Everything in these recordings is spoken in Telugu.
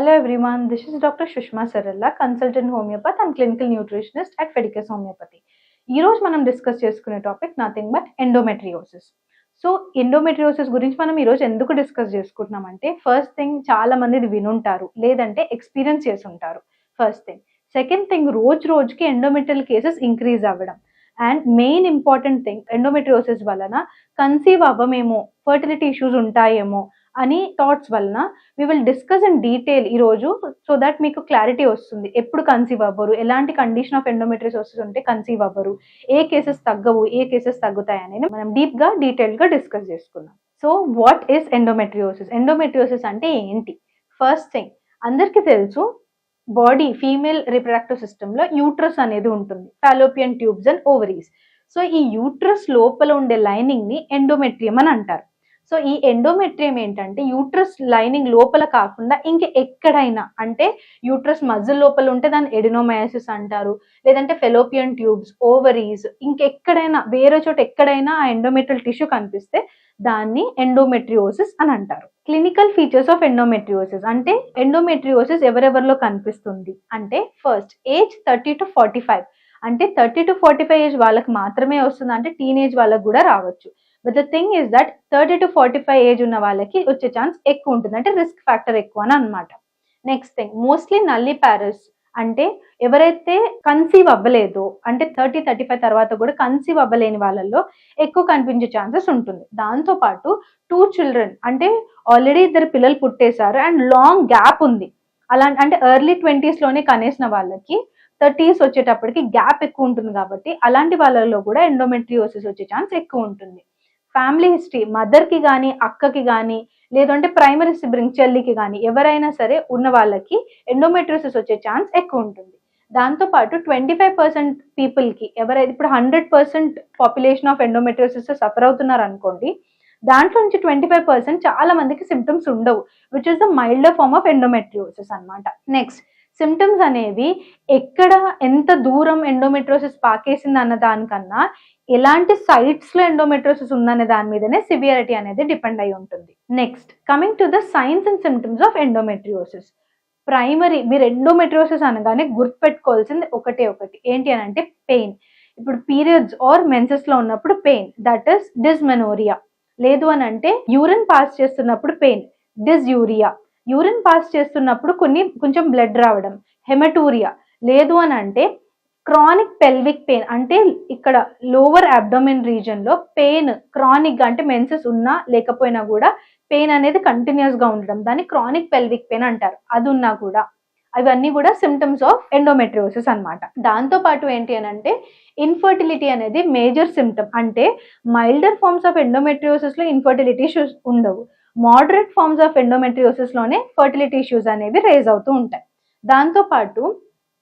Hello everyone, this is Dr. Shushma Saralla, consultant homeopath and clinical nutritionist at Fedicus Homeopathy. ఈ రోజు మనం డిస్కస్ చేసుకునే topic nothing but endometriosis so endometriosis గురించి మనం ఈరోజు ఎందుకు డిస్కస్ చేసుకుంటున్నామంటే ఫస్ట్ థింగ్ చాలా మంది ఇది వినుంటారు లేదంటే ఎక్స్పీరియన్స్ చేసి ఉంటారు ఫస్ట్ థింగ్ సెకండ్ థింగ్ రోజు రోజుకి ఎండోమెట్రియల్ కేసెస్ ఇంక్రీజ్ అవ్వడం and main important thing endometriosis వలన కన్సీవ్ అవ్వమేమో ఫర్టిలిటీ ఇష్యూస్ ఉంటాయేమో అని థాట్స్ వలన we will discuss in detail ఈరోజు సో దట్ మీకు క్లారిటీ వస్తుంది. ఎప్పుడు కన్సీవ్ అవ్వరు? ఎలాంటి కండిషన్ ఆఫ్ ఎండోమెట్రిస్ ఉంటే కన్సీవ్ అవ్వరు. ఏ కేసెస్ తగ్గవు? ఏ కేసెస్ తగ్గుతాయి అనేది మనం డీప్గా డీటెయిల్గా డిస్కస్ చేసుకున్నాం so what is endometriosis endometriosis అంటే ఏంటి? ఫస్ట్ థింగ్ అందరికీ తెలుసు బాడీ ఫీమేల్ రిప్రొడక్టివ్ సిస్టమ్లో యూట్రస్ అనేది ఉంటుంది. Fallopian tubes and ovaries so ఈ యూట్రస్ లోపల ఉండే లైనింగ్ని ఎండోమెట్రియం అని అంటారు. సో ఈ ఎండోమెట్రియం ఏంటంటే యూట్రస్ లైనింగ్ లోపల కాకుండా ఇంక ఎక్కడైనా అంటే యూట్రస్ మజిల్ లోపల ఉంటే దాన్ని ఎడినోమయాసిస్ అంటారు లేదంటే ఫెలోపియన్ ట్యూబ్స్ ఓవరీస్ ఇంకెక్కడైనా వేరే చోట ఎక్కడైనా ఆ ఎండోమెట్రియల్ టిష్యూ కనిపిస్తే దాన్ని ఎండోమెట్రియోసిస్ అని అంటారు. క్లినికల్ ఫీచర్స్ ఆఫ్ ఎండోమెట్రియోసిస్ అంటే ఎండోమెట్రియోసిస్ ఎవరెవరిలో కనిపిస్తుంది? అంటే first age thirty to forty five అంటే thirty to forty five age వాళ్ళకి మాత్రమే వస్తుంది? అంటే టీనేజ్ వాళ్ళకి కూడా రావచ్చు. But the thing is that thirty to forty five age ఉన్న వాళ్ళకి వచ్చే ఛాన్స్ ఎక్కువ ఉంటుంది. అంటే రిస్క్ ఫ్యాక్టర్ ఎక్కువ అని అనమాట next thing mostly nulliparous అంటే ఎవరైతే కన్సీవ్ అవ్వలేదో అంటే థర్టీ థర్టీ ఫైవ్ తర్వాత కూడా కన్సీవ్ అవ్వలేని వాళ్ళల్లో ఎక్కువ కనిపించే ఛాన్సెస్ ఉంటుంది. దాంతో పాటు టూ చిల్డ్రన్ అంటే ఆల్రెడీ ఇద్దరు పిల్లలు పుట్టేశారు అండ్ లాంగ్ గ్యాప్ ఉంది. అలా అంటే ఎర్లీ ట్వంటీస్లోనే కనేసిన వాళ్ళకి థర్టీస్ వచ్చేటప్పటికి గ్యాప్ ఎక్కువ ఉంటుంది కాబట్టి అలాంటి వాళ్ళలో కూడా ఎండోమెట్రియోసిస్ వచ్చే ఛాన్స్ ఎక్కువ ఉంటుంది. ఫ్యామిలీ హిస్టరీ మదర్కి కానీ అక్కకి కానీ లేదంటే ప్రైమరీ సిబ్రింగ్ చెల్లికి కానీ ఎవరైనా సరే ఉన్న వాళ్ళకి ఎండోమెట్రియోసిస్ వచ్చే ఛాన్స్ ఎక్కువ ఉంటుంది. దాంతో పాటు ట్వంటీ ఫైవ్ పర్సెంట్ పీపుల్కి ఎవరైతే ఇప్పుడు hundred percent population of endometriosis suffer అవుతున్నారు అనుకోండి దాంట్లో నుంచి ట్వంటీ ఫైవ్ పర్సెంట్ చాలా మందికి సిమ్టమ్స్ ఉండవు which is the milder form of endometriosis అనమాట నెక్స్ట్ సిమ్టమ్స్ అనేవి ఎక్కడ ఎంత దూరం ఎండోమెట్రోసిస్ పాకేసింది అన్న దానికన్నా ఎలాంటి సైట్స్లో ఎండోమెట్రోసిస్ ఉందనే దాని మీదనే సివియారిటీ అనేది డిపెండ్ అయి ఉంటుంది. Next coming to the signs and symptoms of endometriosis primary మీరు ఎండోమెట్రియోసిస్ అనగానే గుర్తుపెట్టుకోవాల్సింది ఒకటే ఒకటి. ఏంటి అని అంటే పెయిన్ ఇప్పుడు పీరియడ్స్ ఆర్ మెన్సెస్లో ఉన్నప్పుడు పెయిన్ దట్ ఇస్ డిస్మెనోరియా లేదు అని అంటే యూరిన్ పాస్ చేస్తున్నప్పుడు పెయిన్ డిస్యూరియా యూరిన్ పాస్ చేస్తున్నప్పుడు కొన్ని కొంచెం బ్లడ్ రావడం హెమటూరియా. లేదు అని అంటే క్రానిక్ పెల్విక్ పెయిన్ అంటే ఇక్కడ లోవర్ అబ్డోమిన్ రీజన్లో పెయిన్ క్రానిక్ అంటే మెన్సెస్ ఉన్నా లేకపోయినా కూడా పెయిన్ అనేది కంటిన్యూస్గా ఉండడం. దాన్ని క్రానిక్ పెల్విక్ పెయిన్ అంటారు. అది ఉన్నా కూడా. అవన్నీ కూడా సిమ్టమ్స్ ఆఫ్ ఎండోమెట్రియోసిస్ అనమాట దాంతో పాటు ఏంటి అని అంటే ఇన్ఫర్టిలిటీ అనేది మేజర్ సిమ్టమ్ అంటే మైల్డర్ ఫార్మ్స్ ఆఫ్ ఎండోమెట్రియోసిస్లో ఇన్ఫర్టిలిటీ ఇష్యూస్ ఉండవు. మోడరేట్ ఫార్మ్స్ ఆఫ్ ఎండోమెట్రియోసిస్లోనే ఫర్టిలిటీ ఇష్యూస్ అనేవి రేజ్ అవుతూ ఉంటాయి. దాంతో పాటు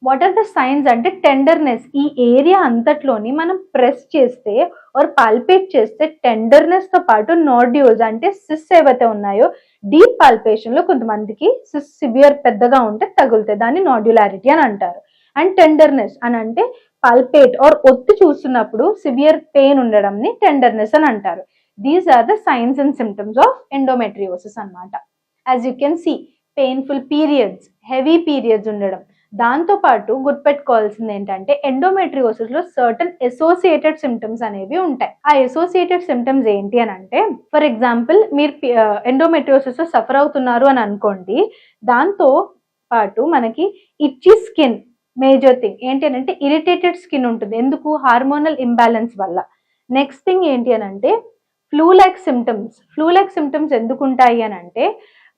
వాట్ ఆర్ ద సైన్స్ అంటే టెండర్నెస్ ఈ ఏరియా అంతట్లోని మనం ప్రెస్ చేస్తే ఆర్ పాల్పేట్ చేస్తే టెండర్నెస్తో పాటు నోడ్యూల్స్ అంటే సిస్ ఏవైతే ఉన్నాయో డీప్ పాల్పేషన్లో కొంతమందికి సిస్ సివియర్ పెద్దగా ఉంటే తగులుతాయి. దాన్ని నాడ్యులారిటీ అని అంటారు. అండ్ టెండర్నెస్ అని అంటే పల్పేట్ ఆర్ ఒత్తి చూస్తున్నప్పుడు సివియర్ పెయిన్ ఉండడంని టెండర్నెస్ అని అంటారు. These are the signs and symptoms of endometriosis అనమాట as you can see painful periods heavy periods ఉండడం. దాంతో పాటు గుర్తుపెట్టుకోవాల్సింది ఏంటంటే ఎండోమెట్రియోసిస్లో సర్టన్ అసోసియేటెడ్ సిమ్టమ్స్ అనేవి ఉంటాయి. ఆ అసోసియేటెడ్ సిమ్టమ్స్ ఏంటి అని అంటే ఫర్ ఎగ్జాంపుల్ మీరు ఎండోమెట్రియోసిస్ సఫర్ అవుతున్నారు అని అనుకోండి దాంతో పాటు మనకి ఇచ్చి స్కిన్ మేజర్ థింగ్ ఏంటి అని అంటే ఇరిటేటెడ్ స్కిన్ ఉంటుంది. ఎందుకు? హార్మోనల్ ఇంబ్యాలెన్స్ వల్ల. నెక్స్ట్ థింగ్ ఏంటి అని అంటే flu like symptoms flu like symptoms ఎందుకు ఉంటాయి అని అంటే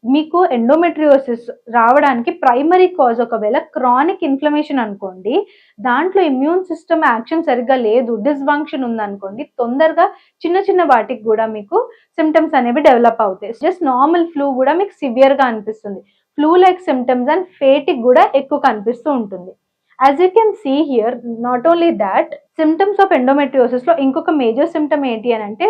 మీకు ఎండోమెట్రియోసిస్ రావడానికి ప్రైమరీ కాజ్ ఒకవేళ క్రానిక్ ఇన్ఫ్లమేషన్ అనుకోండి దాంట్లో ఇమ్యూన్ సిస్టమ్ యాక్షన్ సరిగ్గా లేదు డిస్ఫంక్షన్ ఉందనుకోండి తొందరగా చిన్న చిన్న వాటికి కూడా మీకు సిమ్టమ్స్ అనేవి డెవలప్ అవుతాయి. జస్ట్ నార్మల్ ఫ్లూ కూడా మీకు సివియర్గా అనిపిస్తుంది. Flu like symptoms and fatigue కూడా ఎక్కువ కనిపిస్తూ ఉంటుంది. As you can see here not only that symptoms of ఎండోమెట్రియోసిస్లో ఇంకొక మేజర్ సిమ్టమ్ ఏంటి అని అంటే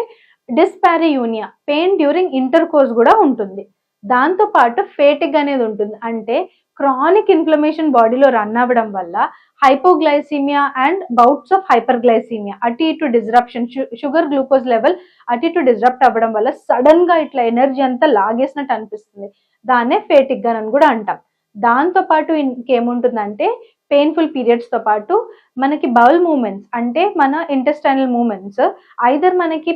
dyspareunia pain during intercourse కూడా ఉంటుంది. దాంతో పాటు ఫేటిక్ అనేది ఉంటుంది. అంటే క్రానిక్ ఇన్ఫ్లమేషన్ బాడీలో రన్ అవ్వడం వల్ల hypoglycaemia and bouts of hyperglycaemia అటు ఇటు డిజరప్షన్ షుగర్ గ్లూకోజ్ లెవెల్ అటు ఇటు డిజరప్ట్ అవ్వడం వల్ల సడన్గా ఇట్లా ఎనర్జీ అంతా లాగేసినట్టు అనిపిస్తుంది. దాన్నే ఫేటిక్ గన్ అని కూడా అంటాం. దాంతో పాటు ఇంకేముంటుందంటే పెయిన్ఫుల్ పీరియడ్స్తో పాటు మనకి బౌల్ మూమెంట్స్ అంటే మన ఇంటెస్టైనల్ మూమెంట్స్ ఐదర్ మనకి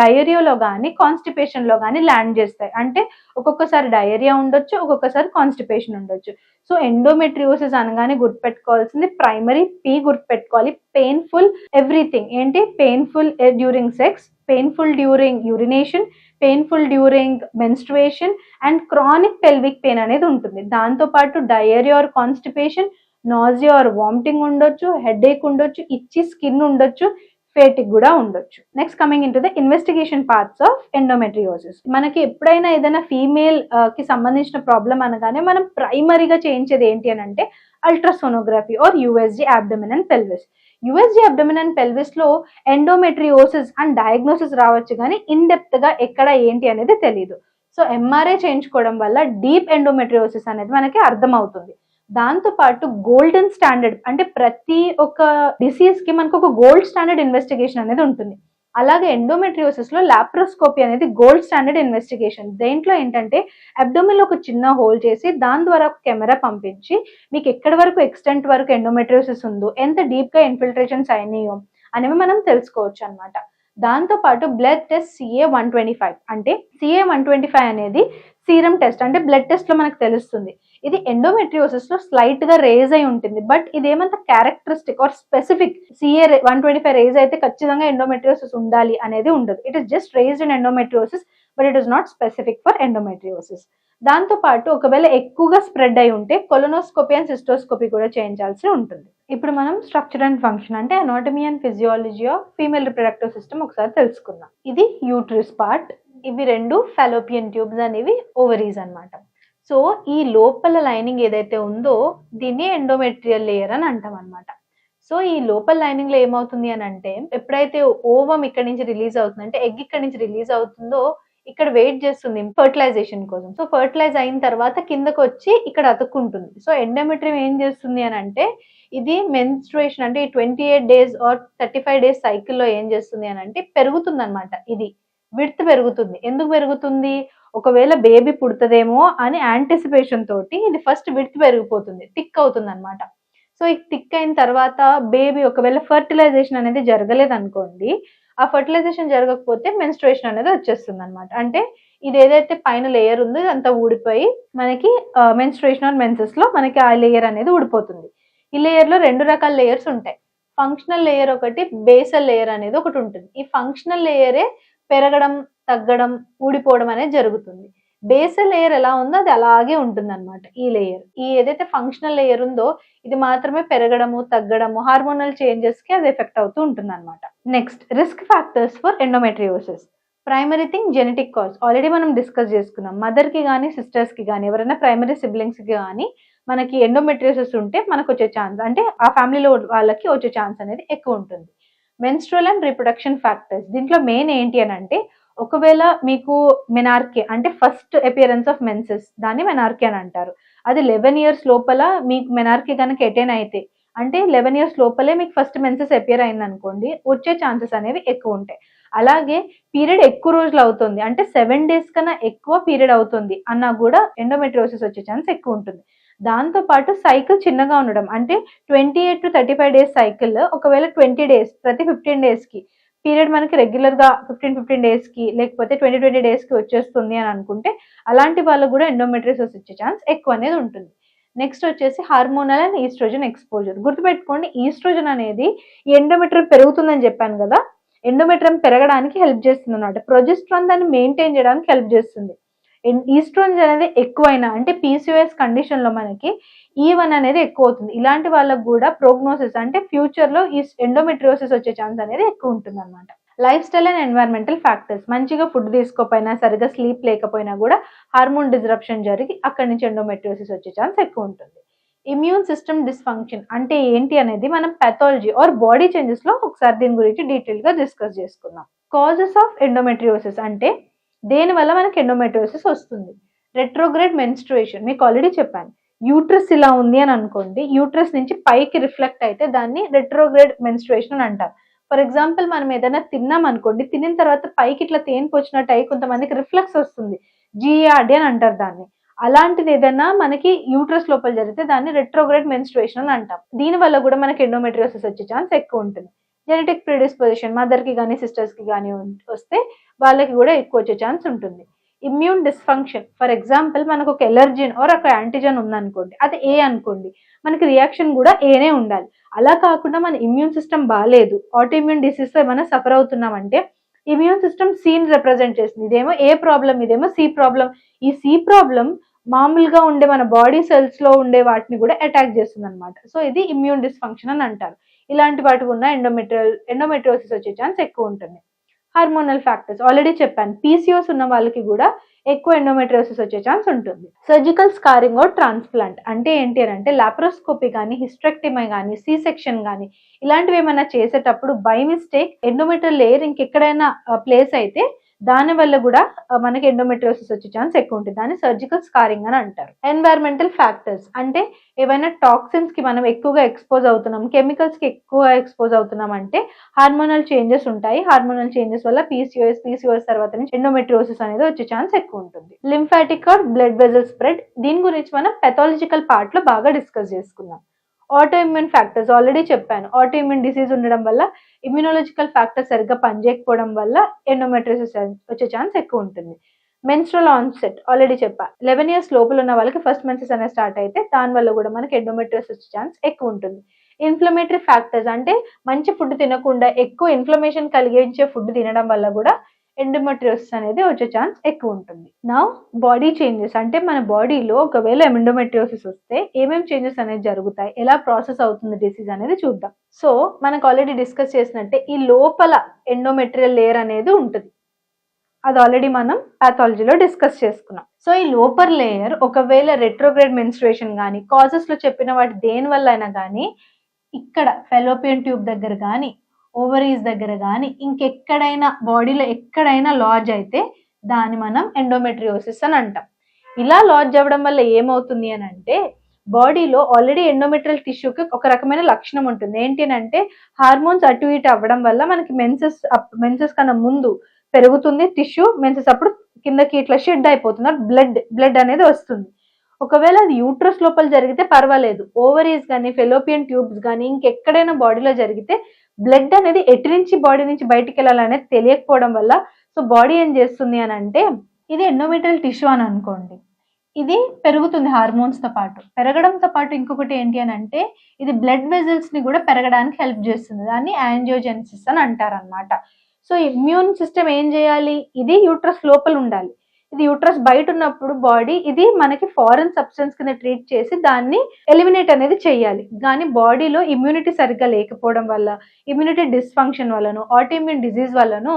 డయేరియాలో కానీ కాన్స్టిపేషన్లో కానీ ల్యాండ్ చేస్తాయి. అంటే ఒక్కొక్కసారి డయేరియా ఉండొచ్చు ఒక్కొక్కసారి కాన్స్టిపేషన్ ఉండొచ్చు. సో ఎండోమెట్రియోసిస్ అనగానే గుర్తుపెట్టుకోవాల్సింది ప్రైమరీ పీ గుర్తుపెట్టుకోవాలి. పెయిన్ఫుల్ ఎవ్రీథింగ్ ఏంటి? Painful during sex painful during urination painful during menstruation and chronic pelvic pain అనేది ఉంటుంది. దాంతోపాటు diarrhoea or constipation nausea or vomiting ఉండొచ్చు హెడేక్ ఉండొచ్చు ఇచ్చి స్కిన్ ఉండొచ్చు ఫేటిక్ కూడా ఉండొచ్చు. Next coming in to the investigation parts of endometriosis మనకి ఎప్పుడైనా ఏదైనా ఫీమేల్ uh, కి సంబంధించిన ప్రాబ్లం అనగానే మనం ప్రైమరీగా చేయించేది ఏంటి అని అంటే ultrasonography or USG abdomen and pelvis USG abdomen and పెల్విస్లో endometriosis and diagnosis రావచ్చు కానీ ఇన్ డెప్త్గా ఎక్కడ ఏంటి అనేది తెలియదు సో ఎంఆర్ఐ చేయించుకోవడం వల్ల డీప్ ఎండోమెట్రియోసిస్ అనేది మనకి అర్థమవుతుంది. దాంతో పాటు గోల్డెన్ స్టాండర్డ్ అంటే ప్రతి ఒక్క డిసీజ్కి మనకు ఒక గోల్డ్ స్టాండర్డ్ ఇన్వెస్టిగేషన్ అనేది ఉంటుంది. అలాగే ఎండోమెట్రియోసిస్లో లాప్రోస్కోపీ అనేది గోల్డ్ స్టాండర్డ్ ఇన్వెస్టిగేషన్ దేంట్లో ఏంటంటే అబ్డోమిన్ ఒక చిన్న హోల్ చేసి దాని ద్వారా ఒక కెమెరా పంపించి మీకు ఎక్కడి వరకు ఎక్స్టెంట్ వరకు ఎండోమెట్రియోసిస్ ఉందో ఎంత డీప్గా ఇన్ఫిల్ట్రేషన్స్ అయినాయో అనేవి మనం తెలుసుకోవచ్చు అనమాట దాంతోపాటు blood test CA one twenty five అంటే సిఏ వన్ ట్వంటీ ఫైవ్ అనేది సీరం టెస్ట్ అంటే బ్లడ్ టెస్ట్లో మనకు తెలుస్తుంది. ఇది ఎండోమెట్రియోసిస్లో స్లైట్గా రేజ్ అయి ఉంటుంది. బట్ ఇది ఏమంత characteristic or specific CA one twenty five raise అయితే ఖచ్చితంగా ఎండోమెట్రియోసిస్ ఉండాలి అనేది ఉండదు. It is just raised in endometriosis but it is not specific for endometriosis దాంతో పాటు ఒకవేళ ఎక్కువగా స్ప్రెడ్ అయి ఉంటే కొలనోస్కోపీ అండ్ సిస్టోస్కోపీ కూడా చేయించాల్సి ఉంటుంది. ఇప్పుడు మనం స్ట్రక్చర్ అండ్ ఫంక్షన్ అంటే anatomy and physiology of female reproductive system ఒకసారి తెలుసుకుందాం. ఇది యూట్రిస్ పార్ట్ ఇవి రెండు ఫెలోపియన్ ట్యూబ్స్ అనేవి ఓవరీస్ అన్నమాట. సో ఈ లోపల లైనింగ్ ఏదైతే ఉందో దీన్ని ఎండోమెట్రియల్ లేయర్ అని అంటాం అనమాట సో ఈ లోపల లైనింగ్లో ఏమవుతుంది అని అంటే ఎప్పుడైతే ఓవం ఇక్కడ నుంచి రిలీజ్ అవుతుంది అంటే ఎగ్ ఇక్కడ నుంచి రిలీజ్ అవుతుందో ఇక్కడ వెయిట్ చేస్తుంది ఫర్టిలైజేషన్ కోసం. సో ఫర్టిలైజ్ అయిన తర్వాత కిందకు వచ్చి ఇక్కడ అతుక్కుంటుంది. సో ఎండోమెట్రియం ఏం చేస్తుంది అని అంటే ఇది మెన్స్ట్రుయేషన్ అంటే twenty eight days or thirty five days సైకిల్లో ఏం చేస్తుంది అని అంటే పెరుగుతుంది అనమాట ఇది విడ్త్ పెరుగుతుంది. ఎందుకు పెరుగుతుంది? ఒకవేళ బేబీ పుడుతుందేమో అని యాంటిసిపేషన్ తోటి ఇది ఫస్ట్ విడ్త్ పెరిగిపోతుంది థిక్ అవుతుంది అనమాట సో ఈ థిక్ అయిన తర్వాత బేబీ ఒకవేళ ఫర్టిలైజేషన్ అనేది జరగలేదు అనుకోండి ఆ ఫర్టిలైజేషన్ జరగకపోతే మెన్స్ట్రేషన్ అనేది వచ్చేస్తుంది అనమాట అంటే ఇది ఏదైతే పైన లేయర్ ఉందో ఇదంతా ఊడిపోయి మనకి మెన్స్ట్రేషన్ ఆర్ మెన్సెస్లో మనకి ఆ లేయర్ అనేది ఊడిపోతుంది. ఈ లేయర్లో రెండు రకాల లేయర్స్ ఉంటాయి. ఫంక్షనల్ లేయర్ ఒకటి బేసల్ లేయర్ అనేది ఒకటి ఉంటుంది. ఈ ఫంక్షనల్ లేయరే పెరగడం తగ్గడం ఊడిపోవడం అనేది జరుగుతుంది. బేసల్ లేయర్ ఎలా ఉందో అది అలాగే ఉంటుంది అనమాట ఈ లేయర్. ఈ ఏదైతే ఫంక్షనల్ లేయర్ ఉందో ఇది మాత్రమే పెరగడము తగ్గడము హార్మోనల్ చేంజెస్కి అది ఎఫెక్ట్ అవుతూ ఉంటుంది అనమాట next risk factors for endometriosis. Primary thing genetic cause. Already మనం డిస్కస్ చేసుకున్నాం. మదర్కి కానీ సిస్టర్స్కి కానీ ఎవరైనా ప్రైమరీ సిబ్లింగ్స్కి కానీ మనకి ఎండోమెట్రియోసిస్ ఉంటే మనకు వచ్చే ఛాన్స్ అంటే ఆ ఫ్యామిలీలో వాళ్ళకి వచ్చే ఛాన్స్ అనేది ఎక్కువ ఉంటుంది. Menstrual and reproduction factors. దీంట్లో మెయిన్ ఏంటి అని అంటే ఒకవేళ మీకు మెనార్కే అంటే ఫస్ట్ అపియరెన్స్ ఆఫ్ మెన్సెస్ దాన్ని మెనార్కే అని అంటారు. అది లెవెన్ ఇయర్స్ లోపల మీకు మెనార్కే కనుక ఎటైన్ అయితే అంటే లెవెన్ ఇయర్స్ లోపలే మీకు ఫస్ట్ మెన్సెస్ అపియర్ అయింది అనుకోండి వచ్చే ఛాన్సెస్ అనేవి ఎక్కువ ఉంటాయి. అలాగే పీరియడ్ ఎక్కువ రోజులు అవుతుంది అంటే సెవెన్ డేస్ కన్నా ఎక్కువ పీరియడ్ అవుతుంది అన్నా కూడా ఎండోమెట్రియోసిస్ వచ్చే ఛాన్స్ ఎక్కువ ఉంటుంది. దాంతో పాటు సైకిల్ చిన్నగా ఉండడం అంటే twenty eight to thirty five days cycle ఒకవేళ ట్వంటీ డేస్ ప్రతి ఫిఫ్టీన్ డేస్కి పీరియడ్ మనకి రెగ్యులర్గా ఫిఫ్టీన్ ఫిఫ్టీన్ డేస్కి లేకపోతే ట్వంటీ ట్వంటీ డేస్కి వచ్చేస్తుంది అని అనుకుంటే అలాంటి వాళ్ళకు కూడా ఎండోమెట్రిసిస్ వచ్చే ఛాన్స్ ఎక్కువ అనేది ఉంటుంది. నెక్స్ట్ వచ్చేసి హార్మోనల్ అండ్ ఈస్ట్రోజన్ ఎక్స్పోజర్ గుర్తుపెట్టుకోండి ఈస్ట్రోజన్ అనేది ఎండోమెట్రియం పెరుగుతుందని చెప్పాను కదా ఎండోమెట్రియం పెరగడానికి హెల్ప్ చేస్తుంది అనమాట ప్రొజెస్ట్రాన్ దాన్ని మెయింటైన్ చేయడానికి హెల్ప్ చేస్తుంది. ఈస్ట్రోజన్ అనేది ఎక్కువైనా అంటే పీసీఎస్ కండిషన్లో మనకి e ఈ వన్ అనేది ఎక్కువ అవుతుంది ఇలాంటి వాళ్ళకు కూడా ప్రోగ్నోసిస్ అంటే ఫ్యూచర్లో ఈ ఎండోమెట్రియోసిస్ వచ్చే ఛాన్స్ అనేది ఎక్కువ ఉంటుంది అనమాట lifestyle and environmental factors మంచిగా ఫుడ్ తీసుకోకపోయినా సరిగా స్లీప్ లేకపోయినా కూడా హార్మోన్ డిస్రప్షన్ జరిగి అక్కడి నుంచి ఎండోమెట్రియోసిస్ వచ్చే ఛాన్స్ ఎక్కువ ఉంటుంది. ఇమ్యూన్ సిస్టమ్ డిస్ఫంక్షన్ అంటే ఏంటి అనేది మనం పెథాలజీ ఆర్ బాడీ చేంజెస్లో ఒకసారి దీని గురించి డీటెయిల్గా డిస్కస్ చేసుకుందాం. కాజెస్ ఆఫ్ ఎండోమెట్రియోసిస్ అంటే దేని వల్ల మనకి ఎండోమెట్రోసిస్ వస్తుంది? రెట్రోగ్రేడ్ మెన్స్ట్రుయేషన్ మీకు ఆల్రెడీ చెప్పాను. యూట్రస్ ఇలా ఉంది అని అనుకోండి యూట్రస్ నుంచి పైకి రిఫ్లెక్ట్ అయితే దాన్ని రెట్రోగ్రేడ్ మెన్స్ట్రుయేషన్ అని అంటారు. ఫర్ ఎగ్జాంపుల్ మనం ఏదైనా తిన్నాం అనుకోండి తినిన తర్వాత పైకి ఇట్లా తేని పోచినట్టు అయ్యి కొంతమందికి రిఫ్లెక్స్ వస్తుంది. జిఆర్డి అని అంటారు దాన్ని. అలాంటిది ఏదైనా మనకి యూట్రస్ లోపల జరిగితే దాన్ని రెట్రోగ్రేడ్ మెన్స్ట్రుయేషన్ అని అంటాం. దీని వల్ల కూడా మనకి ఎండోమెట్రియోసిస్ వచ్చే ఛాన్స్ ఎక్కువ ఉంటుంది. జెనెటిక్ ప్రిడిస్పోజిషన్ మదర్కి కానీ సిస్టర్స్కి కానీ వస్తే వాళ్ళకి కూడా ఎక్కువ వచ్చే ఛాన్స్ ఉంటుంది. ఇమ్యూన్ డిస్ఫంక్షన్ ఫర్ ఎగ్జాంపుల్ మనకు ఒక ఎలర్జిన్ ఆర్ ఒక యాంటీజన్ ఉందనుకోండి అది ఏ అనుకోండి మనకి రియాక్షన్ కూడా ఏనే ఉండాలి. అలా కాకుండా మన ఇమ్యూన్ సిస్టమ్ బాగాలేదు ఆటోఇమ్యూన్ డిసీజ్తో ఏమైనా సఫర్ అవుతున్నామంటే ఇమ్యూన్ సిస్టమ్ సీన్ రిప్రజెంట్ చేస్తుంది. ఇదేమో ఏ ప్రాబ్లం ఇదేమో సి ప్రాబ్లం ఈ సి ప్రాబ్లం మామూలుగా ఉండే మన బాడీ సెల్స్లో ఉండే వాటిని కూడా అటాక్ చేస్తుంది అనమాట సో ఇది ఇమ్యూన్ డిస్ఫంక్షన్ అని అంటారు. ఇలాంటి వాటికి ఉన్న ఎండోమెట్రియల్ ఎండోమెట్రియోసిస్ వచ్చే ఛాన్స్ ఎక్కువ ఉంటుంది. హార్మోనల్ ఫ్యాక్టర్స్ ఆల్రెడీ చెప్పాను పీసీఓస్ ఉన్న వాళ్ళకి కూడా ఎక్కువ ఎండోమెట్రియోసిస్ వచ్చే ఛాన్స్ ఉంటుంది. సర్జికల్ స్కారింగ్ ఆర్ ట్రాన్స్ప్లాంట్ అంటే ఏంటి అని అంటే లాప్రోస్కోపీ కానీ హిస్ట్రెక్టిమై కానీ సి సెక్షన్ కానీ ఇలాంటివి ఏమైనా చేసేటప్పుడు బై మిస్టేక్ ఎండోమెట్రియల్ లేయర్ ఇంకెక్కడైనా uh, ప్లేస్ అయితే దాని వల్ల కూడా మనకి ఎండోమెట్రియోసిస్ వచ్చే ఛాన్స్ ఎక్కువ ఉంటుంది. దాన్ని సర్జికల్ స్కారింగ్ అని అంటారు. ఎన్వైర్మెంటల్ ఫ్యాక్టర్స్ అంటే ఏవైనా టాక్సిన్స్కి మనం ఎక్కువగా ఎక్స్పోజ్ అవుతున్నాం కెమికల్స్కి ఎక్కువ ఎక్స్పోజ్ అవుతున్నాం అంటే హార్మోనల్ చేంజెస్ ఉంటాయి. హార్మోనల్ చేంజెస్ వల్ల పీసీఓఎస్ పీసీఓఎస్ తర్వాత నుంచి ఎండోమెట్రియోసిస్ అనేది వచ్చే ఛాన్స్ ఎక్కువ ఉంటుంది. Lymphatic or blood vessel spread దీని గురించి మనం పెథాలజికల్ పార్ట్లో బాగా డిస్కస్ చేసుకుందాం. ఇమ్యూన్ ఫ్యాక్టర్స్ ఆల్రెడీ చెప్పాను. ఆటో ఇమ్యూన్ డిసీజ్ ఉండడం వల్ల ఇమ్యూనలాజికల్ ఫ్యాక్టర్ సరిగ్గా పనిచేయకపోవడం వల్ల ఎండోమెట్రిసిస్ వచ్చే ఛాన్స్ ఎక్కువ ఉంటుంది. మెన్స్ట్రల్ ఆన్సెట్ ఆల్రెడీ చెప్పా. లెవెన్ ఇయర్స్ లోపల ఉన్న వాళ్ళకి ఫస్ట్ మెన్సెస్ అనేది స్టార్ట్ అయితే దాని వల్ల కూడా మనకి ఎండోమెట్రియోసిస్ వచ్చే ఛాన్స్ ఎక్కువ ఉంటుంది. ఇన్ఫ్లమేటరీ ఫ్యాక్టర్స్ అంటే మంచి ఫుడ్ తినకుండా ఎక్కువ ఇన్ఫ్లమేషన్ కలిగించే ఫుడ్ తినడం వల్ల కూడా ఎండోమెట్రియోసిస్ అనేది వచ్చే ఛాన్స్ ఎక్కువ ఉంటుంది. నా బాడీ చేంజెస్ అంటే మన బాడీలో ఒకవేళ ఎండోమెట్రియోసిస్ వస్తే ఏమేమి చేంజెస్ అనేది జరుగుతాయి? ఎలా ప్రాసెస్ అవుతుంది డిసీజ్ అనేది చూద్దాం. సో మనకు ఆల్రెడీ డిస్కస్ చేసినట్టే ఈ లోపల ఎండోమెట్రియల్ లేయర్ అనేది ఉంటుంది. అది ఆల్రెడీ మనం పాథాలజీలో డిస్కస్ చేసుకున్నాం. సో ఈ లోపర్ లేయర్ ఒకవేళ రెట్రోగ్రేడ్ మెన్స్ట్రేషన్ కానీ కాజెస్లో చెప్పిన వాటి దేని వల్ల అయినా కానీ ఇక్కడ ఫెలోపియన్ ట్యూబ్ దగ్గర కానీ ఓవరీస్ దగ్గర కానీ ఇంకెక్కడైనా బాడీలో ఎక్కడైనా లాడ్జ్ అయితే దాన్ని మనం ఎండోమెట్రియోసిస్ అని అంటాం. ఇలా లాడ్జ్ అవ్వడం వల్ల ఏమవుతుంది అని అంటే బాడీలో ఆల్రెడీ ఎండోమెట్రియల్ టిష్యూకి ఒక రకమైన లక్షణం ఉంటుంది. ఏంటి అని అంటే హార్మోన్స్ అటు ఇటు అవ్వడం వల్ల మనకి మెన్సెస్ మెన్సెస్ కన్నా ముందు పెరుగుతుంది టిష్యూ మెన్సెస్ అప్పుడు కిందకి ఇట్లా షెడ్ అయిపోతుంది. బ్లడ్ బ్లడ్ అనేది వస్తుంది. ఒకవేళ అది యూట్రస్ లోపల జరిగితే పర్వాలేదు. ఓవరీస్ కానీ ఫెలోపియన్ ట్యూబ్స్ కానీ ఇంకెక్కడైనా బాడీలో జరిగితే బ్లడ్ అనేది ఎటు నుంచి బాడీ నుంచి బయటికి వెళ్ళాలనేది తెలియకపోవడం వల్ల సో బాడీ ఏం చేస్తుంది అని అంటే ఇది ఎండోమెట్రియల్ టిష్యూ అని అనుకోండి. ఇది పెరుగుతుంది హార్మోన్స్తో పాటు. పెరగడంతో పాటు ఇంకొకటి ఏంటి అని అంటే ఇది బ్లడ్ వెజల్స్ని కూడా పెరగడానికి హెల్ప్ చేస్తుంది. దాన్ని యాంజియోజెన్సిస్ అని అంటారనమాట సో ఇమ్యూన్ సిస్టమ్ ఏం చేయాలి? ఇది యూట్రస్ లోపల ఉండాలి. ఇది యూట్రస్ బయట ఉన్నప్పుడు బాడీ ఇది మనకి ఫారెన్ సబ్స్టెన్స్ కింద ట్రీట్ చేసి దాన్ని ఎలిమినేట్ అనేది చేయాలి. కానీ బాడీలో ఇమ్యూనిటీ సరిగ్గా లేకపోవడం వల్ల ఇమ్యూనిటీ డిస్ఫంక్షన్ వల్లనో ఆటోఇమ్యూన్ డిజీజ్ వల్లనో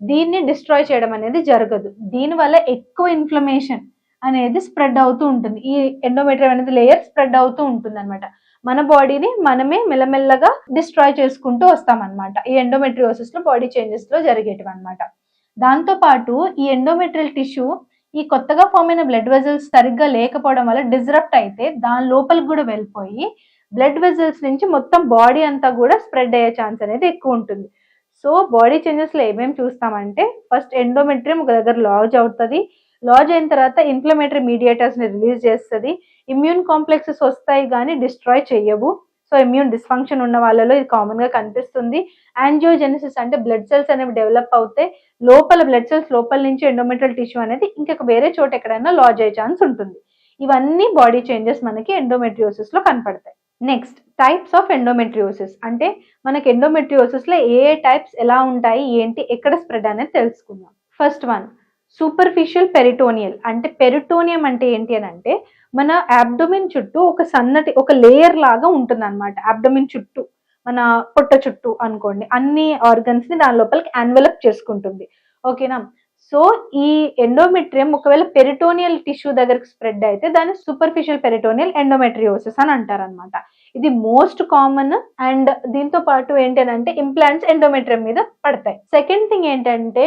దీన్ని డిస్ట్రాయ్ చేయడం అనేది జరగదు. దీనివల్ల ఎక్కువ ఇన్ఫ్లమేషన్ అనేది స్ప్రెడ్ అవుతూ ఉంటుంది. ఈ ఎండోమెట్రియం అనేది లేయర్ స్ప్రెడ్ అవుతూ ఉంటుంది అనమాట మన బాడీని మనమే మెల్లమెల్లగా డిస్ట్రాయ్ చేసుకుంటూ వస్తామన్నమాట. ఈ ఎండోమెట్రియోసిస్లో బాడీ చేంజెస్లో జరిగేటివి అనమాట దాంతో పాటు ఈ ఎండోమెట్రియల్ టిష్యూ ఈ కొత్తగా ఫామ్ అయిన బ్లడ్ వెజల్స్ సరిగ్గా లేకపోవడం వల్ల డిజరప్ట్ అయితే దాని లోపలికి కూడా వెళ్ళిపోయి బ్లడ్ వెజల్స్ నుంచి మొత్తం బాడీ అంతా కూడా స్ప్రెడ్ అయ్యే ఛాన్స్ అనేది ఎక్కువ ఉంటుంది. సో బాడీ చేంజెస్లో ఏమేమి చూస్తామంటే ఫస్ట్ ఎండోమెట్రియం ఒక దగ్గర లాజ్ అవుతుంది. లాజ్ అయిన తర్వాత ఇన్ఫ్లమేటరీ మీడియేటర్స్ని రిలీజ్ చేస్తుంది. ఇమ్యూన్ కాంప్లెక్సెస్ వస్తాయి కానీ డిస్ట్రాయ్ చేయవు సో ఇమ్యూన్ డిస్ఫంక్షన్ ఉన్న వాళ్ళలో ఇది కామన్గా కనిపిస్తుంది. యాంజియోజెనిసిస్ అంటే బ్లడ్ సెల్స్ అనేవి డెవలప్ అవుతే లోపల బ్లడ్ సెల్స్ లోపల నుంచి ఎండోమెట్రల్ టిష్యూ అనేది ఇంకొక వేరే చోట ఎక్కడైనా లాజ్ అయ్యే ఛాన్స్ ఉంటుంది. ఇవన్నీ బాడీ చేంజెస్ మనకి ఎండోమెట్రియోసిస్లో కనపడతాయి. నెక్స్ట్ టైప్స్ ఆఫ్ ఎండోమెట్రియోసిస్ అంటే మనకి ఎండోమెట్రియోసిస్లో ఏ ఏ టైప్స్ ఎలా ఉంటాయి ఏంటి ఎక్కడ స్ప్రెడ్ అనేది తెలుసుకుందాం. ఫస్ట్ వన్ సూపర్ఫిషియల్ పెరిటోనియల్ అంటే పెరిటోనియం అంటే ఏంటి అని అంటే మన అబ్డోమిన్ చుట్టూ ఒక సన్నటి ఒక లేయర్ లాగా ఉంటుంది అనమాట అబ్డోమిన్ చుట్టూ మన పొట్ట చుట్టూ అనుకోండి. అన్ని ఆర్గన్స్ని దాని లోపలికి ఎన్వెలప్ చేసుకుంటుంది. ఓకేనా సో ఈ ఎండోమెట్రియం ఒకవేళ పెరిటోనియల్ టిష్యూ దగ్గరకు స్ప్రెడ్ అయితే దాన్ని సూపర్ఫిషియల్ పెరిటోనియల్ ఎండోమెట్రియోసిస్ అని అంటారు అనమాట ఇది మోస్ట్ కామన్ అండ్ దీంతో పాటు ఏంటంటే ఇంప్లాంట్స్ ఎండోమెట్రియం మీద పడతాయి. సెకండ్ థింగ్ ఏంటంటే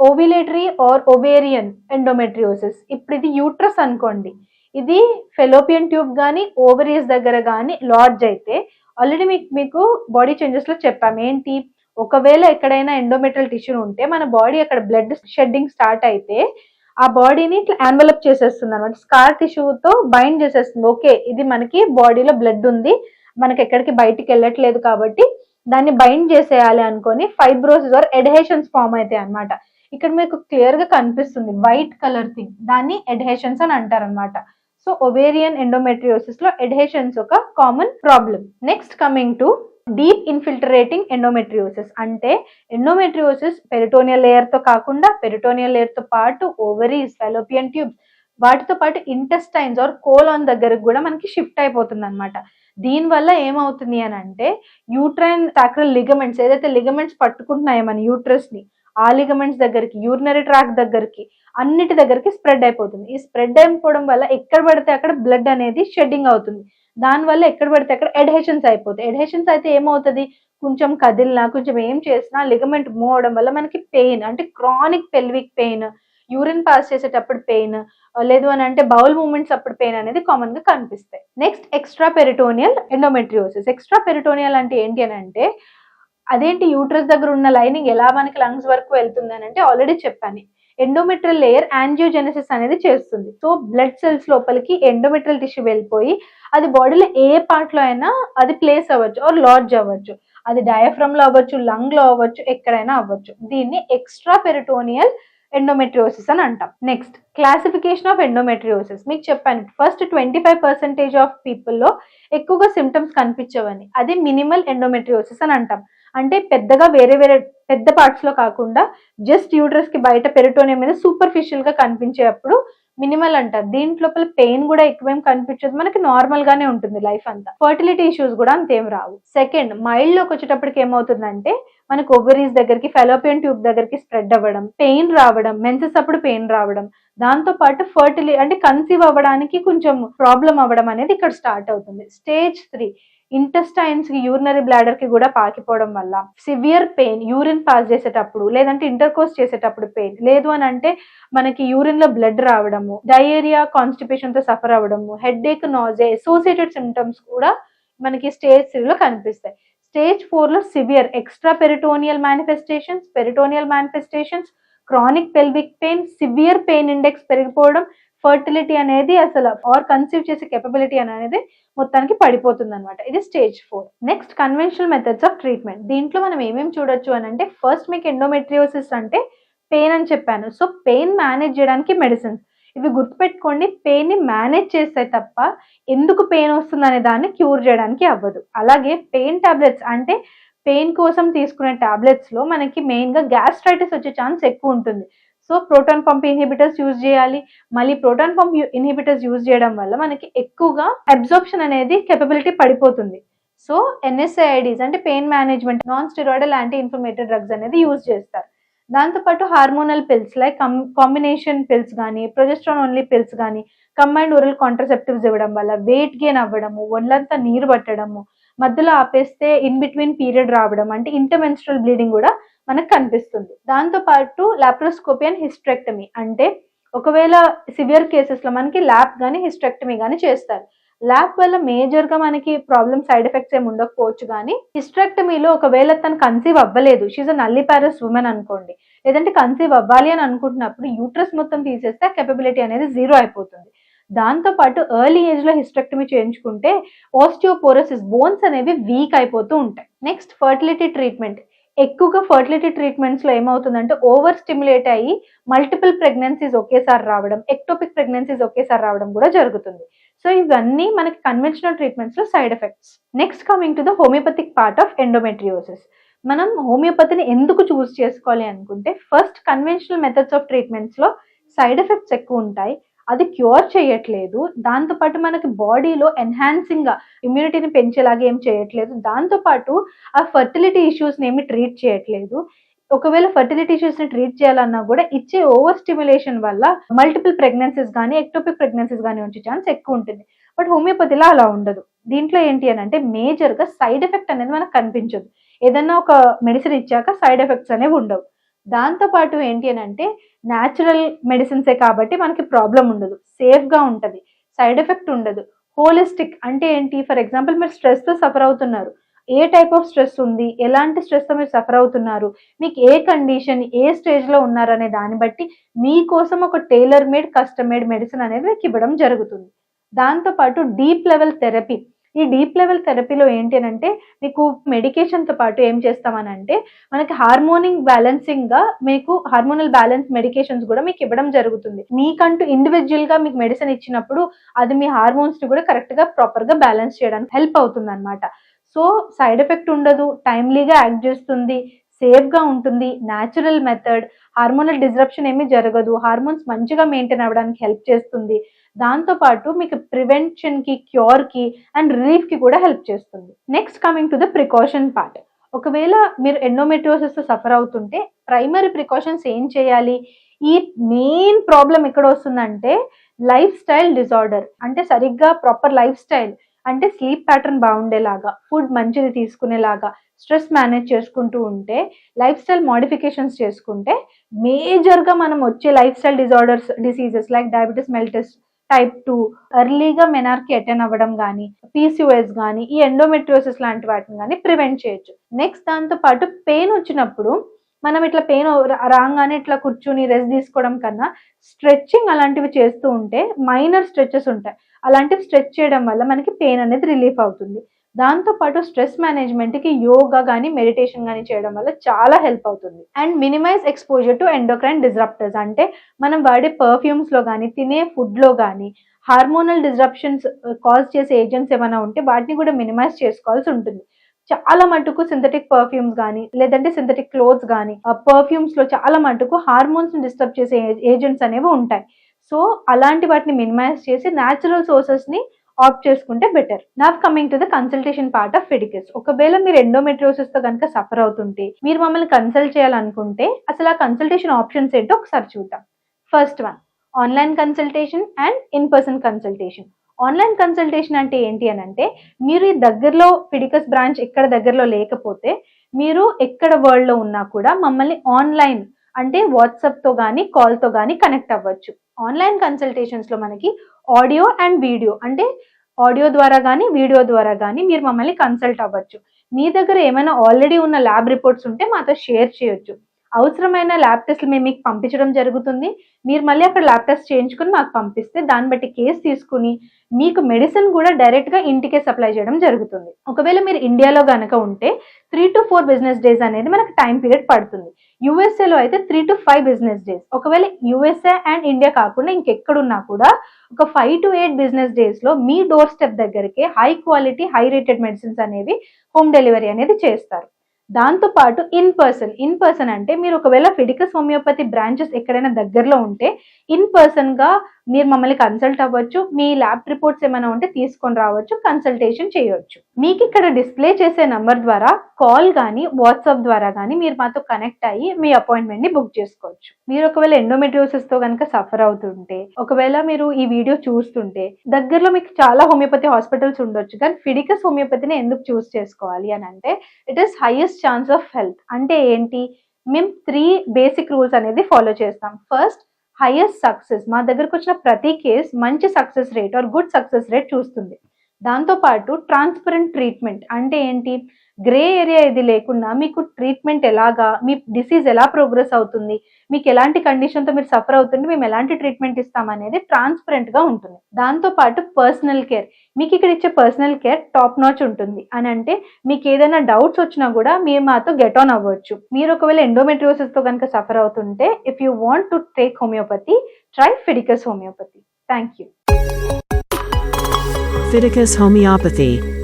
ఓవిలేటరీ ఆర్ ఒవేరియన్ ఎండోమెట్రియోసిస్ ఇప్పుడు ఇది యూట్రస్ అనుకోండి. ఇది ఫెలోపియన్ ట్యూబ్ కానీ ఓవరీస్ దగ్గర కానీ లార్జ్ అయితే ఆల్రెడీ మీకు మీకు బాడీ చేంజెస్లో చెప్పాము ఏంటి? ఒకవేళ ఎక్కడైనా ఎండోమెట్రల్ టిష్యూ ఉంటే మన బాడీ అక్కడ బ్లడ్ షెడ్డింగ్ స్టార్ట్ అయితే ఆ బాడీని ఇట్లా ఎన్వలప్ చేసేస్తుంది అనమాట స్కార్ టిష్యూతో బైండ్ చేసేస్తుంది. ఓకే ఇది మనకి బాడీలో బ్లడ్ ఉంది. మనకి ఎక్కడికి బయటికి వెళ్ళట్లేదు కాబట్టి దాన్ని బైండ్ చేసేయాలి అనుకొని ఫైబ్రోసిస్ ఆర్ ఎడ్హేషన్స్ ఫామ్ అవుతాయి అన్నమాట. ఇక్కడ మీకు క్లియర్గా కనిపిస్తుంది వైట్ కలర్ థింగ్ దాన్ని ఎడ్హేషన్స్ అని అంటారు అనమాట సో ఒవేరియన్ ఎండోమెట్రియోసిస్లో ఎడ్హెషన్స్ ఒక common problem next coming to deep infiltrating endometriosis అంటే ఎండోమెట్రియోసిస్ పెరిటోనియల్ లేయర్తో కాకుండా పెరిటోనియల్ లేయర్తో పాటు ఓవరీస్ ఫెలోపియన్ ట్యూబ్స్ వాటితో పాటు ఇంటెస్టైన్స్ ఆర్ కోలాన్ దగ్గరకు కూడా మనకి షిఫ్ట్ అయిపోతుంది అనమాట దీనివల్ల ఏమవుతుంది అని అంటే యూట్రైన్ సాక్రల్ లిగమెంట్స్ ఏదైతే లిగమెంట్స్ పట్టుకుంటున్నాయో మన యూట్రస్ని ఆ లిగమెంట్స్ దగ్గరికి యూరినరీ ట్రాక్ దగ్గరికి అన్నిటి దగ్గరికి స్ప్రెడ్ అయిపోతుంది. ఈ స్ప్రెడ్ అయిపోవడం వల్ల ఎక్కడ పడితే అక్కడ బ్లడ్ అనేది షెడ్డింగ్ అవుతుంది. దాని వల్ల ఎక్కడ పడితే అక్కడ ఎడ్హెషన్స్ అయిపోతాయి. ఎడ్హెషన్స్ అయితే ఏమవుతుంది? కొంచెం కదిలినా కొంచెం ఏం చేసినా లిగమెంట్ మూవ్ అవడం వల్ల మనకి పెయిన్ అంటే chronic pelvic pain urine pass చేసేటప్పుడు పెయిన్ లేదు అని అంటే బౌల్ మూమెంట్స్ అప్పుడు పెయిన్ అనేది కామన్గా కనిపిస్తాయి. Next extra peritoneal endometriosis extra peritoneal అంటే ఏంటి అని అంటే అదేంటి యూట్రస్ దగ్గర ఉన్న లైనింగ్ ఎలా మనకి లంగ్స్ వరకు వెళ్తుంది అని అంటే ఆల్రెడీ చెప్పాను. ఎండోమెట్రియల్ లేయర్ యాంజియోజెనసిస్ అనేది చేస్తుంది. సో బ్లడ్ సెల్స్ లోపలికి ఎండోమెట్రియల్ టిష్యూ వెళ్ళిపోయి అది బాడీలో ఏ పార్ట్లో అయినా అది ప్లేస్ అవ్వచ్చు ఆర్ లాడ్జ్ అవ్వచ్చు. అది డయాఫ్రమ్లో అవ్వచ్చు లంగ్లో అవ్వచ్చు ఎక్కడైనా అవ్వచ్చు. దీన్ని ఎక్స్ట్రా పెరిటోనియల్ ఎండోమెట్రియోసిస్ అని అంటాం. నెక్స్ట్ క్లాసిఫికేషన్ ఆఫ్ ఎండోమెట్రియోసిస్ మీకు చెప్పాను. First twenty five percentage of పీపుల్లో ఎక్కువగా సిమ్టమ్స్ కనిపించవని. అది మినిమల్ ఎండోమెట్రియోసిస్ అని అంటాం. అంటే పెద్దగా వేరే వేరే పెద్ద పార్ట్స్లో కాకుండా జస్ట్ యూట్రస్కి బయట పెరిటోనియం మీద సూపర్ఫిషియల్గా కనిపించేటప్పుడు మినిమల్ అంటారు దీంట్లోపల పెయిన్ కూడా ఎక్కువేం కనిపించదు. మనకి నార్మల్ గానే ఉంటుంది లైఫ్ అంతా. ఫర్టిలిటీ ఇష్యూస్ కూడా అంతేం రావు. సెకండ్ మైల్డ్లోకి వచ్చేటప్పటికి ఏమవుతుందంటే మనకు ఓవరీస్ దగ్గరికి ఫెలోపియన్ ట్యూబ్ దగ్గరికి స్ప్రెడ్ అవ్వడం పెయిన్ రావడం మెన్సెస్ అప్పుడు పెయిన్ రావడం. దాంతో పాటు ఫర్టిలి అంటే కన్సీవ్ అవ్వడానికి కొంచెం ప్రాబ్లం అవ్వడం అనేది ఇక్కడ స్టార్ట్ అవుతుంది. స్టేజ్ త్రీ ఇంటెస్టైన్స్కి యూరినరీ బ్లాడర్కి కూడా పాకిపోవడం వల్ల సివియర్ పెయిన్ యూరిన్ పాస్ చేసేటప్పుడు లేదంటే ఇంటర్ కోర్స్ చేసేటప్పుడు పెయిన్ లేదు అని అంటే మనకి యూరిన్లో బ్లడ్ రావడము డయేరియా కాన్స్టిపేషన్తో సఫర్ అవ్వడము headache nausea associated symptoms కూడా మనకి స్టేజ్ త్రీ లో కనిపిస్తాయి. స్టేజ్ ఫోర్లో severe extra peritoneal manifestations peritoneal manifestations chronic pelvic pain severe pain index పెరిగిపోవడం ఫర్టిలిటీ అనేది అసలు ఆర్ కన్సీవ్ చేసే కెపబిలిటీ అనేది మొత్తానికి పడిపోతుంది అనమాట ఇది stage four next conventional methods of treatment దీంట్లో మనం ఏమేమి చూడొచ్చు అని అంటే ఫస్ట్ మీకు ఎండోమెట్రియోసిస్ అంటే పెయిన్ అని చెప్పాను. సో పెయిన్ మేనేజ్ చేయడానికి మెడిసిన్స్ ఇవి గుర్తుపెట్టుకోండి పెయిన్ని మేనేజ్ చేస్తే తప్ప ఎందుకు పెయిన్ వస్తుంది అనే దాన్ని క్యూర్ చేయడానికి అవ్వదు. అలాగే పెయిన్ టాబ్లెట్స్ అంటే పెయిన్ కోసం తీసుకునే టాబ్లెట్స్లో మనకి మెయిన్గా గ్యాస్ట్రైటిస్ వచ్చే ఛాన్స్ ఎక్కువ ఉంటుంది. So proton pump inhibitors use చేయాలి. మళ్ళీ ప్రోటాన్ పంప్ ఇన్హిబిటర్స్ యూజ్ చేయడం వల్ల మనకి ఎక్కువగా అబ్జార్ప్షన్ అనేది కెపబిలిటీ పడిపోతుంది. సో ఎన్ఎస్ఐడీస్ అంటే pain management non steroidal anti inflammatory drugs అనేది యూజ్ చేస్తారు దాంతోపాటు hormonal pills like combination pills కానీ ప్రొజెస్ట్రాన్ ఓన్లీ పిల్స్ కానీ కంబైండ్ ఓరల్ కాంట్రసెప్టివ్స్ ఇవ్వడం వల్ల వెయిట్ గెయిన్ అవ్వడము ఒళ్ళంతా నీరు పట్టడము మధ్యలో ఆపేస్తే ఇన్ బిట్వీన్ పీరియడ్ రావడం అంటే ఇంటర్మెన్స్ట్రల్ బ్లీడింగ్ కూడా మనకు కనిపిస్తుంది. దాంతో పాటు లాప్రోస్కోపీ అండ్ హిస్ట్రెక్టమీ అంటే ఒకవేళ సివియర్ కేసెస్లో మనకి ల్యాప్ కానీ హిస్ట్రెక్టమీ కానీ చేస్తారు. ల్యాప్ వల్ల మేజర్గా మనకి ప్రాబ్లమ్ సైడ్ ఎఫెక్ట్స్ ఏమి ఉండకపోవచ్చు కానీ హిస్ట్రెక్టమీలో ఒకవేళ తను కన్సీవ్ అవ్వలేదు షీజ్ అన్ నల్లి ప్యారస్ ఉమెన్ అనుకోండి. లేదంటే కన్సీవ్ అవ్వాలి అని అనుకుంటున్నప్పుడు యూట్రస్ మొత్తం తీసేస్తే కెపబిలిటీ అనేది జీరో అయిపోతుంది. దాంతో పాటు ఎర్లీ ఏజ్లో హిస్ట్రెక్టమీ చేయించుకుంటే ఓస్టియోపోరోసిస్ బోన్స్ అనేవి వీక్ అయిపోతూ ఉంటాయి. నెక్స్ట్ ఫర్టిలిటీ ట్రీట్మెంట్ ఎక్కువగా ఫర్టిలిటీ ట్రీట్మెంట్స్లో ఏమవుతుందంటే ఓవర్ స్టిమ్యులేట్ అయ్యి మల్టిపుల్ ప్రెగ్నెన్సీస్ ఒకేసారి రావడం ఎక్టోపిక్ ప్రెగ్నెన్సీస్ ఒకేసారి రావడం కూడా జరుగుతుంది. సో ఇవన్నీ మనకి conventional ట్రీట్మెంట్స్లో side effects next coming to the homeopathic part of endometriosis మనం హోమియోపతిని ఎందుకు చూస్ చేసుకోవాలి అనుకుంటే ఫస్ట్ కన్వెన్షనల్ మెథడ్స్ ఆఫ్ ట్రీట్మెంట్స్లో సైడ్ ఎఫెక్ట్స్ ఎక్కువ ఉంటాయి. అది క్యూర్ చేయట్లేదు. దాంతోపాటు మనకి బాడీలో ఎన్హాన్సింగ్గా ఇమ్యూనిటీని పెంచేలాగా ఏం చేయట్లేదు. దాంతోపాటు ఆ ఫర్టిలిటీ ఇష్యూస్ని ఏమి ట్రీట్ చేయట్లేదు. ఒకవేళ ఫర్టిలిటీ ఇష్యూస్ని ట్రీట్ చేయాలన్నా కూడా ఇచ్చే ఓవర్ స్టిమ్యులేషన్ వల్ల మల్టిపుల్ ప్రెగ్నెన్సీస్ కానీ ఎక్టోపిక్ ప్రెగ్నెన్సీస్ కానీ వచ్చే ఛాన్స్ ఎక్కువ ఉంటుంది. బట్ హోమియోపతిలో అలా ఉండదు. దీంట్లో ఏంటి అని అంటే మేజర్గా సైడ్ ఎఫెక్ట్ అనేది మనకు కనిపించదు. ఏదన్నా ఒక మెడిసిన్ ఇచ్చాక సైడ్ ఎఫెక్ట్స్ అనేవి ఉండవు. దాంతోపాటు ఏంటి అని అంటే న్యాచురల్ మెడిసిన్సే కాబట్టి మనకి ప్రాబ్లం ఉండదు. సేఫ్గా ఉంటుంది. సైడ్ ఎఫెక్ట్ ఉండదు. హోలిస్టిక్ అంటే ఏంటి? ఫర్ ఎగ్జాంపుల్ మీరు స్ట్రెస్తో సఫర్ అవుతున్నారు. ఏ టైప్ ఆఫ్ స్ట్రెస్ ఉంది? ఎలాంటి స్ట్రెస్తో మీరు సఫర్ అవుతున్నారు? మీకు ఏ కండిషన్ ఏ స్టేజ్లో ఉన్నారనే దాన్ని బట్టి మీకోసం ఒక టైలర్ మేడ్ కస్టమేడ్ మెడిసిన్ అనేది మీకు ఇవ్వడం జరుగుతుంది. దాంతోపాటు డీప్ లెవెల్ థెరపీ ఈ డీప్ లెవెల్ థెరపీలో ఏంటి అని అంటే మీకు మెడికేషన్తో పాటు ఏం చేస్తామనంటే మనకి హార్మోనింగ్ బ్యాలెన్సింగ్గా మీకు హార్మోనల్ బ్యాలెన్స్ మెడికేషన్స్ కూడా మీకు ఇవ్వడం జరుగుతుంది. మీకంటూ ఇండివిజువల్గా మీకు మెడిసిన్ ఇచ్చినప్పుడు అది మీ హార్మోన్స్ని కూడా కరెక్ట్గా ప్రాపర్గా బ్యాలెన్స్ చేయడానికి హెల్ప్ అవుతుంది అనమాట సో సైడ్ ఎఫెక్ట్ ఉండదు టైమ్లీగా యాక్ట్ చేస్తుంది సేఫ్గా ఉంటుంది న్యాచురల్ మెథడ్ హార్మోనల్ డిస్రప్షన్ ఏమీ జరగదు హార్మోన్స్ మంచిగా మెయింటైన్ అవ్వడానికి హెల్ప్ చేస్తుంది. దాంతో పాటు మీకు ప్రివెన్షన్కి క్యూర్కి అండ్ రిలీఫ్కి కూడా హెల్ప్ చేస్తుంది. Next coming to the precaution part ఒకవేళ మీరు ఎండోమెట్రియోసిస్ సఫర్ అవుతుంటే ప్రైమరీ ప్రికాషన్స్ ఏం చేయాలి? ఈ మెయిన్ ప్రాబ్లం ఎక్కడ వస్తుందంటే లైఫ్ స్టైల్ డిజార్డర్ అంటే సరిగ్గా ప్రాపర్ లైఫ్ స్టైల్ అంటే స్లీప్ ప్యాటర్న్ బాగుండేలాగా ఫుడ్ మంచిది తీసుకునేలాగా స్ట్రెస్ మేనేజ్ చేసుకుంటూ ఉంటే లైఫ్ స్టైల్ మోడిఫికేషన్స్ చేసుకుంటే మేజర్గా మనం వచ్చే lifestyle disorders diseases like diabetes mellitus type two. ఎర్లీగా మెనార్కి అటెండ్ అవ్వడం కానీ పీసీఓఎస్ కానీ ఈ ఎండోమెట్రియోసిస్ లాంటి వాటిని కానీ ప్రివెంట్ చేయొచ్చు. నెక్స్ట్ దాంతో పాటు పెయిన్ వచ్చినప్పుడు మనం ఇట్లా పెయిన్ రాగానే ఇట్లా కూర్చుని రెస్ట్ తీసుకోవడం కన్నా స్ట్రెచ్చింగ్ అలాంటివి చేస్తూ ఉంటే మైనర్ స్ట్రెచెస్ ఉంటాయి. అలాంటివి స్ట్రెచ్ చేయడం వల్ల మనకి పెయిన్ అనేది రిలీఫ్ అవుతుంది. దాంతో పాటు స్ట్రెస్ మేనేజ్మెంట్కి యోగా కానీ మెడిటేషన్ కానీ చేయడం వల్ల చాలా హెల్ప్ అవుతుంది. And minimise exposure to endocrine disruptors అంటే మనం వాడే పర్ఫ్యూమ్స్లో కానీ తినే ఫుడ్లో కానీ హార్మోనల్ డిజరప్షన్స్ కాజ్ చేసే ఏజెంట్స్ ఏమైనా ఉంటే వాటిని కూడా మినిమైజ్ చేసుకోవాల్సి ఉంటుంది. చాలా మటుకు సింథటిక్ పర్ఫ్యూమ్స్ కానీ లేదంటే సింథటిక్ క్లోత్స్ కానీ ఆ పర్ఫ్యూమ్స్లో చాలా మటుకు హార్మోన్స్ని డిస్టర్బ్ చేసే ఏజెంట్స్ అనేవి ఉంటాయి. సో అలాంటి వాటిని మినిమైజ్ చేసి న్యాచురల్ సోర్సెస్ని ఆప్ట్ చేసుకుంటే better now coming to the consultation part of Fiticus ఒకవేళ మీరు ఎండోమెట్రోసిస్తో కనుక సఫర్ అవుతుంటే మీరు మమ్మల్ని కన్సల్ట్ చేయాలనుకుంటే అసలు ఆ కన్సల్టేషన్ ఆప్షన్స్ ఏంటో ఒకసారి చూద్దాం. First one online consultation and in person consultation online consultation అంటే ఏంటి అని అంటే మీరు ఈ దగ్గరలో ఫిడికస్ బ్రాంచ్ ఎక్కడ దగ్గరలో లేకపోతే మీరు ఎక్కడ వరల్డ్లో ఉన్నా కూడా మమ్మల్ని ఆన్లైన్ అంటే వాట్సాప్తో కానీ కాల్తో కానీ కనెక్ట్ అవ్వచ్చు. ఆన్లైన్ కన్సల్టేషన్స్లో మనకి ఆడియో అండ్ వీడియో అంటే ఆడియో ద్వారా కానీ వీడియో ద్వారా కానీ మీరు మమ్మల్ని కన్సల్ట్ అవ్వచ్చు. మీ దగ్గర ఏమైనా ఆల్రెడీ ఉన్న ల్యాబ్ రిపోర్ట్స్ ఉంటే మాతో షేర్ చేయొచ్చు. అవసరమైన ల్యాబ్ టెస్ట్లు మేము మీకు పంపించడం జరుగుతుంది. మీరు మళ్ళీ అక్కడ ల్యాబ్ టెస్ట్ చేయించుకుని మాకు పంపిస్తే దాన్ని బట్టి కేసు తీసుకుని మీకు మెడిసిన్ కూడా డైరెక్ట్గా ఇంటికే సప్లై చేయడం జరుగుతుంది. ఒకవేళ మీరు ఇండియాలో కనుక ఉంటే three to four business days అనేది మనకు టైం పీరియడ్ పడుతుంది. యుఎస్ఏలో అయితే three to five business days ఒకవేళ యుఎస్ఏ అండ్ ఇండియా కాకుండా ఇంకెక్కడున్నా కూడా ఒక ఫైవ్ టు ఎయిట్ బిజినెస్ డేస్లో మీ డోర్ స్టెప్ దగ్గరికి high quality high rated medicines అనేవి హోమ్ డెలివరీ అనేది చేస్తారు. దాంతో పాటు ఇన్ పర్సన్ ఇన్ పర్సన్ అంటే మీరు ఒకవేళ ఫిడికస్ హోమియోపతి బ్రాంచెస్ ఎక్కడైనా దగ్గరలో ఉంటే ఇన్ పర్సన్గా మీరు మమ్మల్ని కన్సల్ట్ అవ్వచ్చు మీ ల్యాబ్ రిపోర్ట్స్ ఏమైనా ఉంటే తీసుకొని రావచ్చు కన్సల్టేషన్ చేయవచ్చు మీకు ఇక్కడ డిస్ప్లే చేసే నంబర్ ద్వారా కాల్ కానీ వాట్సాప్ ద్వారా కానీ మీరు మాతో కనెక్ట్ అయ్యి మీ అపాయింట్మెంట్ని బుక్ చేసుకోవచ్చు. మీరు ఒకవేళ ఎండోమెట్రియోసిస్తో కనుక సఫర్ అవుతుంటే ఒకవేళ మీరు ఈ వీడియో చూస్తుంటే దగ్గరలో మీకు చాలా హోమియోపతి హాస్పిటల్స్ ఉండొచ్చు కానీ ఫిడికస్ హోమియోపతిని ఎందుకు చూస్ చేసుకోవాలి అని అంటే it is highest chance of health అంటే ఏంటి? మేము త్రీ బేసిక్ రూల్స్ అనేది ఫాలో చేస్తాం. ఫస్ట్ హైయెస్ట్ సక్సెస్ మా దగ్గరకు వచ్చిన ప్రతి కేస్ మంచి success rate or good success rate చూస్తుంది. దాంతోపాటు ట్రాన్స్పరెంట్ ట్రీట్మెంట్ అంటే ఏంటి? గ్రే ఏరియా ఇది లేకుండా మీకు ట్రీట్మెంట్ ఎలాగా మీ డిసీజ్ ఎలా ప్రోగ్రెస్ అవుతుంది మీకు ఎలాంటి కండిషన్తో మీరు సఫర్ అవుతుంది మేము ఎలాంటి ట్రీట్మెంట్ ఇస్తాం అనేది ట్రాన్స్పరెంట్ ఉంటుంది. దాంతోపాటు పర్సనల్ కేర్ మీకు ఇక్కడ ఇచ్చే పర్సనల్ కేర్ టాప్ నాచ్ ఉంటుంది. అని అంటే మీకు ఏదైనా డౌట్స్ వచ్చినా కూడా మీరు మాతో గెట్ ఆన్ అవ్వచ్చు. మీరు ఒకవేళ ఎండోమెట్రియోసిస్తో కనుక సఫర్ అవుతుంటే if you want to take homeopathy try Fiticus homeopathy thank you Fiticus Homeopathy.